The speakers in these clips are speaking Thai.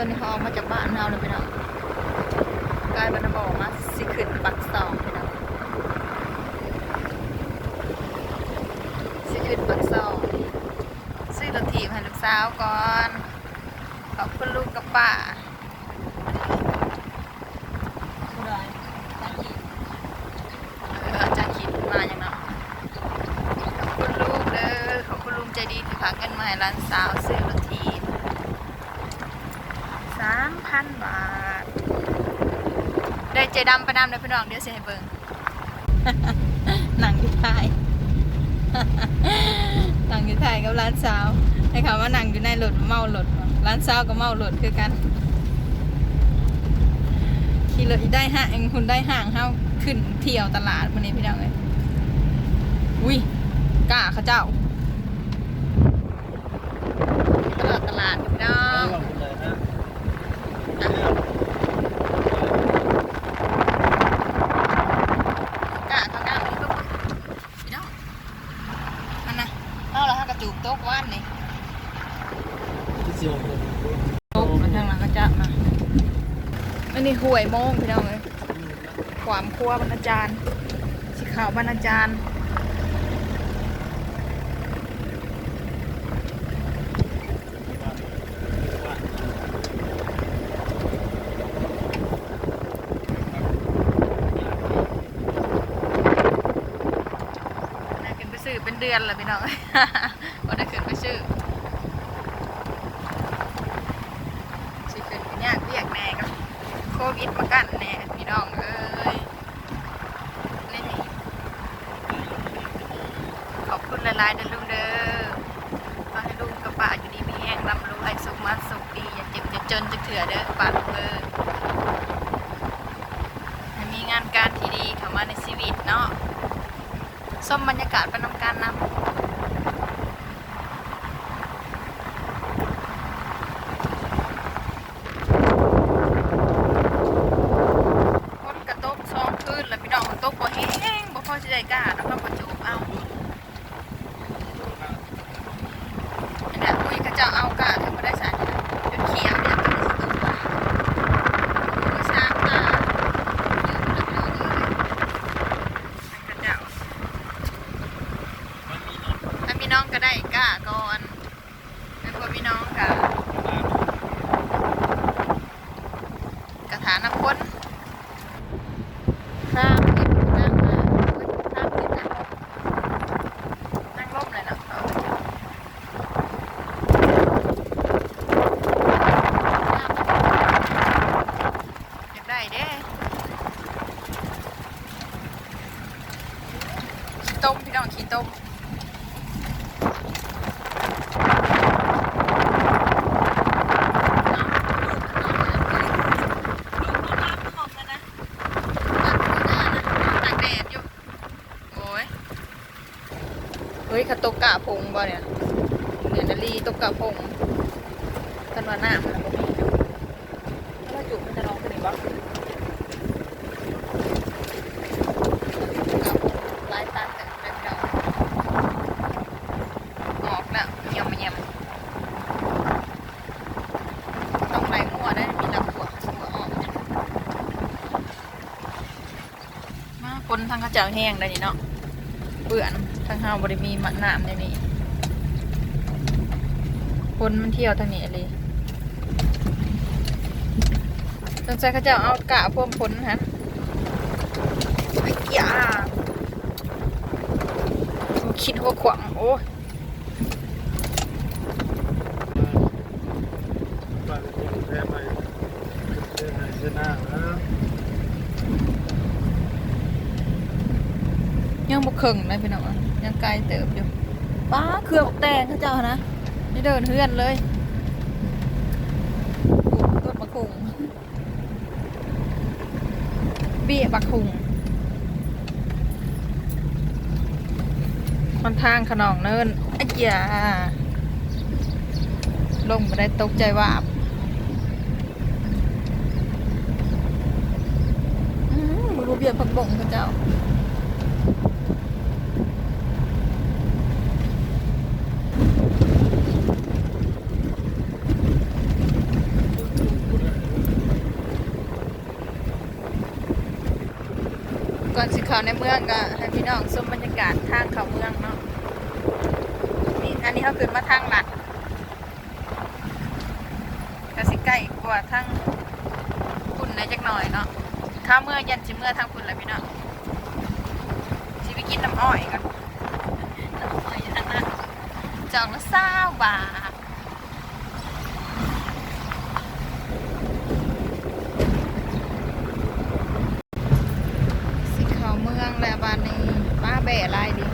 ตอนนี้เขาออกมาจากบ้านเราเลยพี่น้องกลายบรรณบอกมาสิขึ้นปักสองพี่น้องสิขึ้นปักสองซื้อรถถีบให้ลูกสาวก่อนขอบคุณลูกกับป้า ผู้ใดตั้งอีก เอออาจารย์คิดมาอย่างเนาะขอบคุณลูกเด้อขอบคุณลุงใจดีที่ฝากเงินมาให้ร้านสาวซื้อรถถีบสามพันบาท ได้ใจดำไปนำเลยพี่น้องเดี๋ยวสิให้เบิ่งหนังอยู่ไทยหนังอยู่ไทยกับร้านสาวให้เขาว่าหนังอยู่ในรถเมาหลดร้านสาวก็เมาหลดคือกันขี่รถอีได้ห่างคุณได้ห่างเฮาขึ้นเที่ยวตลาดวันนี้พี่น้องเลยอุ้ยกล้าเขาเจ้าตลาดตลาดพี่น้อง บอกเลยนะ กะเขาหน้ามันก็พี่น้องมันนะเอาละฮะกระ จูบโต๊ะว่านนี่ที่เสียวโต๊ะมันทางหลังก็จะมาอันนี้ห่วยโมงพี่น้องเลยความครัวบรรณาจารย์สีขาวบรรณาจารย์น่าขึ้นไปซื้อ เดือนละพี่น้องก็ได้ขึ้นไปซื้อสิขึ้นกันยากเรียกแน่ก็โควิดมากันแน่พี่น้องเอ้ยนี่ขอบคุณหลายๆเด้อลุงเด้อขอให้ลุงกับป้าอยู่ดีมีแห้งร่ำรวยสุขมาสุขดีอย่าเจ็บอย่าจนจะเถื่อเด้อป้าลุงเด้อมีงานการที่ดีเข้ามาในชีวิตเนาะ ส้มบรรยากาศเป็นน้ำการนำคนกระตกซองคืนแล้วพี่น้องตกบ่แห้งบ่พอจะได้กล้าแล้วก็ประจูบเอาอันนั้นคุยกับเจ้าเอากล้าถึงบ่ได้สารจนเขียวเนี่ยก็สิตกว่าบ่ทราบว่าอยู่แล้วพี่น้องเอ้ยอันกระเจ้าถ้ามีน้องก็ได้กล้าก่อนถ้าบ่มี น้องก็กระถาน้ำพ้นข้ามเก็บนั่งมาข้ามเก็บนั่งนั่งร่มเลยนะเอาไปเถอะอยากได้เด้ขี้ต้มพี่น้องขี้ต้มตากแดดอยู่ โอ้ย เฮ้ยขาตกกะพง บ่เนี่ยเนี่ยนาลีตกกะพงกันว่าหน้ามันบ่มีถ้าว่าจุกมันจะลองกันอีกบ่ลายตัดกันเป็นดอกออกแล้วเยี่ยมเยี่ยมต้องไหลมั่วได้มีหลักหัวหัวออกมาคนทางข้าเจ้าแห้งได้นี่เนาะเปื่อนทางเฮาบริมีมะน้ำในนี้ คนมันเที่ยวทางนี้เลยสงสัยเขาจะเอากะพ่วมพ้นฮะไอ้ยาคิดหัวขวางโอ้ยยังบุกเข่งเลยพี่น้องอะยังไกลเติบอยู่ป้าเครือบอกแตงเขาเจ้านะ นี่เดินเฮือนเลยต้นมะคุงเบี้ยบักคุงค่อนทางขนองเนินไอ้ยาลงมาได้ตกใจว่าบอื้อมึงรู้เบียผักบงพระเจ้า ก่อนสิเข้าในเมืองก็ให้พี่น้องชมบรรยากาศทางเข้าเมืองเนาะนี่อันนี้เขาขึ้นมาทางหลักก็สิใกล้กว่าทางคุณได้จักหน่อยเนาะถ้าเมื่อยันสิเมื่อทางคุณและพี่น้องสิไปกินน้ำอ้อยกันน้ำอ้อยอยู่ทางนั้นจองละเศร้าบาท สิเขาเมืองแล้วบ้านนี้ป้าแบะลายดิ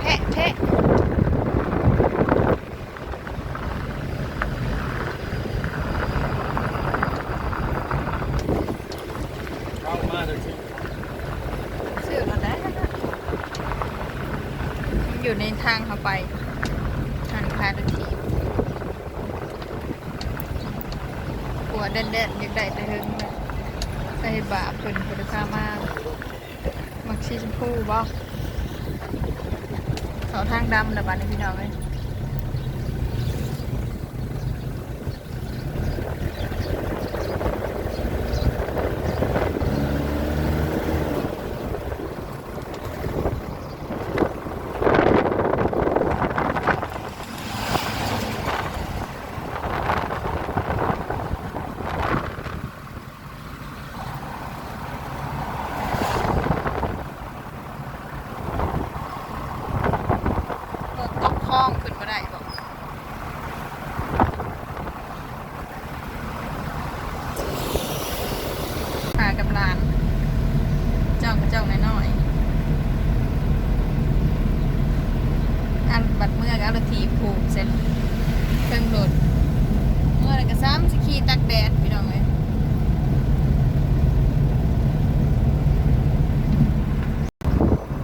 แพะแพะ เข้ามาเลยสิ ซื้อมาได้มัน อยู่ในทางเขาไปทางพาดทีหัวเด่นๆอยากได้แต่เฮิงเลยใส่บาปเพิ่นคุณค่ามากมักชีชมพูบ่เขาทางดำระบ้านนี้พี่น้องเลยหม กตกคลองขึ้นมาได้บอกพากำลาน เจ้ากับเจ้าน้อยๆอันบัดเมื่อก็เอารถถีบผูกเสร็จเครื่องรถเมื่อไรก็ซ้ำสขี่ตักแดดพี่น้องเลย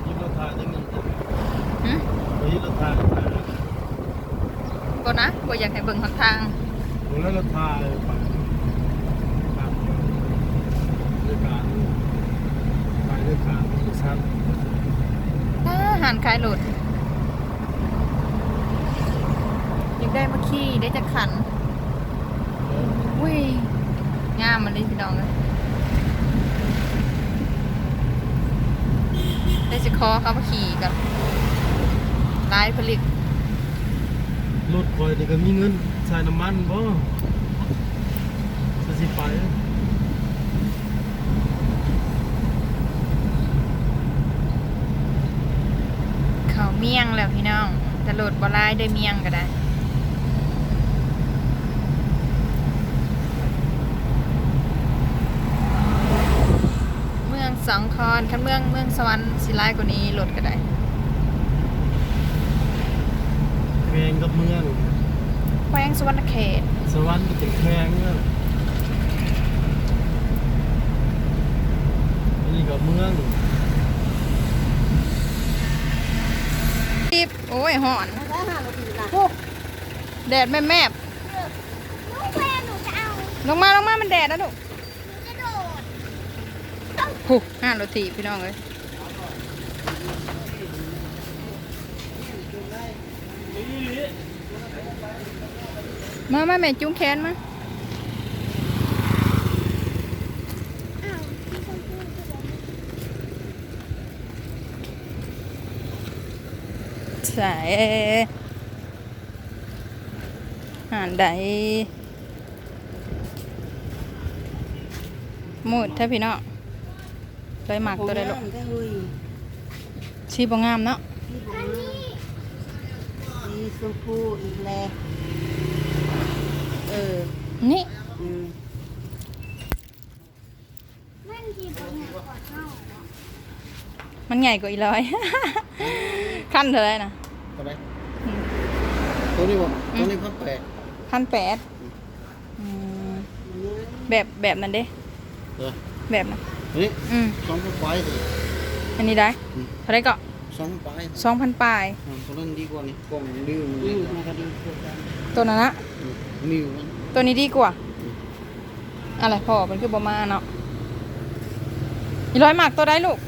ยึดรถทางยังหนึ่ง หึ ไปยึดรถทางไป ก็นะก็อยากให้เบิ่งหนทางผมแล้วรถทางไปครับด้วยการไปด้วยการสั้นอาหารขายรถอยากได้มาขี่ได้จะขันอุ้ยงามมันเลยพี่น้องเลยได้จะคอเขามาขี่กับลายผลิต รถคอยนี่ก็มีเงินใส่น้ำมันบ่จะสิไปเขาเมี่ยงแล้วพี่น้องแต่โหลดบลายได้เมี่ยงก็ได้เมืองสองคอนคันเมืองเมืองสวรรค์สิร้ายกว่านี้หลดก็ได้ แข่งกับเมืองแขวงสวรรณเขต สวรรค์ก็จะแข่งเนี่ยอันนี้กับเมืองรีบโอ้ยหอนได้ห้านาทีนะแดดแม่แม่บลูกแฟนหนูจะเอาลงมาลงมามันแดดแล้วลูกหนูจะโดดหูห้าโรตีพี่น้องเลย มามาแม่จุ้งแขนมาอ้าวพี่ชมพู่จะโดดใส่หานใดหมดถ้าพี่น้องเลยหมักตัวใดลูกได้เฮ้ยชีบงามเนาะนี่ผมนี่ชมพูอีกแล้วเออนี่อืมนั่นทีเป็นไงกอดเข้ามันใหญ่กว่าอีร้อย ขั้นเท่าไหรนะตัวไหนตัวนี้บ่ตัวนี้พันแปดขั้นแปดแบบแบบนั้นเด้ เออแบบนั้นนี่อืมสองพันปลายสิ อันนี้ได้อืม เท่าไหรก็สองพันปลายสองพันปลายอ่าตัวนั้นดีกว่านี่กล่องดื้อมันอืดีมกว่ามันก็ดีคือกันตัวนั้นนะอืม นิ้วตัวนี้ดีกว่า อะไรพอมันคือบอมาเนาะอีร้อยหมักตัวได้ลูก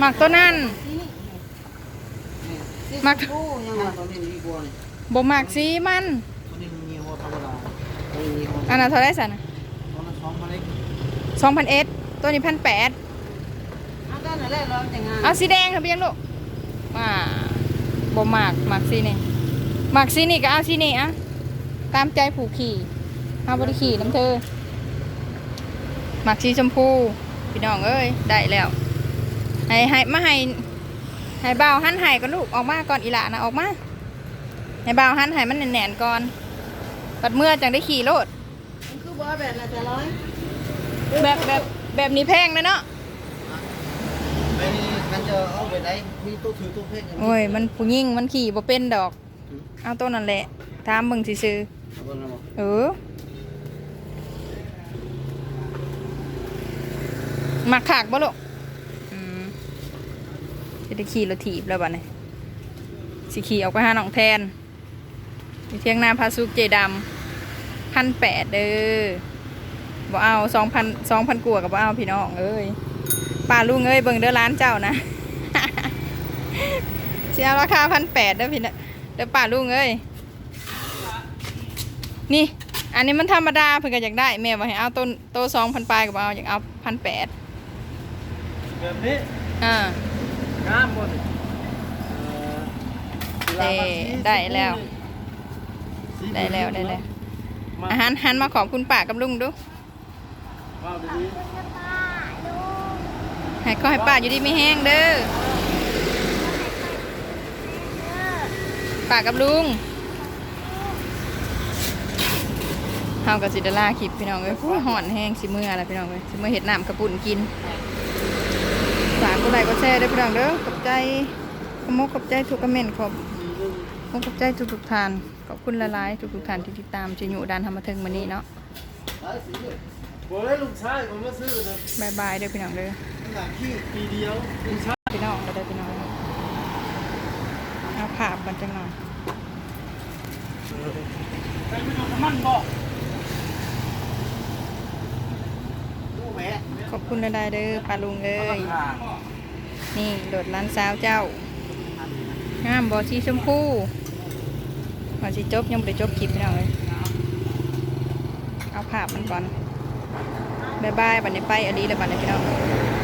หมักตัวนั่นมักชมพูยักบ่หมักสีมันอันนั้นเท่าไรสันตัวนั้นสองพันเล็กสองพันเอ็ดตัวนี้พันแปดต้นนั่นแหละเราจะงานเอาสีแดงค่ะเพียงลูกมาบ่หมากหมากสีนี่หมากสีนี่ก็เอาสีนี่อะ ตามใจผูกขี่เอาบริขี่น้ำเธอหมากสีชมพูพี่น้องเอ้ยได้แล้วให้ให้มาให้ให้บ่าวหันให้ก่อนลูกออกมาก่อนอีหละนะออกมาให้บ่าวหันให้มันแน่นๆก่อนปัดเมื่อจังได้ขี่รถมันคือบ่แบบน่ะจะร้อยแบบแบบแบบนี้แพงเลยเนาะไปกันจะเอาไปไหนมีตู้ถือตู้เพชรโอ้ยมันผู้หญิงมันขี่บ่เป็นดอก เอาตัวนั่นแหละถามมึงซื่อๆ เออมักขากบ่ลูกอืมจะได้ขี่รถถีบแล้วบัดนี้สิขี่ออกไปหาหนองแทนอยู่เที่ยงนาพาสุกเจดำพันแปดเด้อบ่เอาสองพันสองพันกว่ากับบ่เอาพี่น้องเอ้ยป้าลุงเอ้ยเบิ่งเด้อร้านเจ้านะเสียราคาพันแปดเด้อพี่นะเด้อป้าลุงเอ้ย นี่ อันนี้มันธรรมดาเพิ่นก็อยากได้ แม่ว่าให้เอาต้นโตสองพันปลายกับเอาอยากเอาพันแปดแบบนี้อ่างามหมดเด้ได้แล้ว ได้แล้วได้แล้วอาหารหันมาขอบคุณป้ากับลุงดูว้าวดีจะป้าลูกให้ก็ให้ป้าอยู่ดีไม่แห้งเด้อเออป้ากับลุงเฮากับสิดาล่าคลิปพี่น้องเอ้ยผู้ห่อนแห้งสิมืออะไรพี่น้องเอ้ยสิมือเห็ดน้ำกระปุ่นกินฝากกดไลค์กดแชร์ด้วยพี่น้องเด้อขอบใจขโมกขอบใจทุกคอมเมนต์ขอบขอบใจทุกทุกทานขอบคุณหลายทุกทุกทานที่ติดตามจิอยู่ดันทำมาถึงวันนี้เนาะโอ้ลูกชายผมมาซื้อนะบายบายเด้อพี่น้องเด้อหลังที่ปีเดียวลูกชายพี่น้องก็ได้อพี่น้องเอาภาพกันจังหน่อยไปดูมันบ่ดูแม่ ขอบ คุณหลายๆเด้อปลาลุงเอ้ยนี่โดดร้านสาวเจ้างามบอชีชมพูมาสิจบยังไม่ได้จบคลิปพี่น้องเลยเอาภาพมันก่อนบายบายบันนี้ไปอันนี้เลยบันนี้พี่น้อง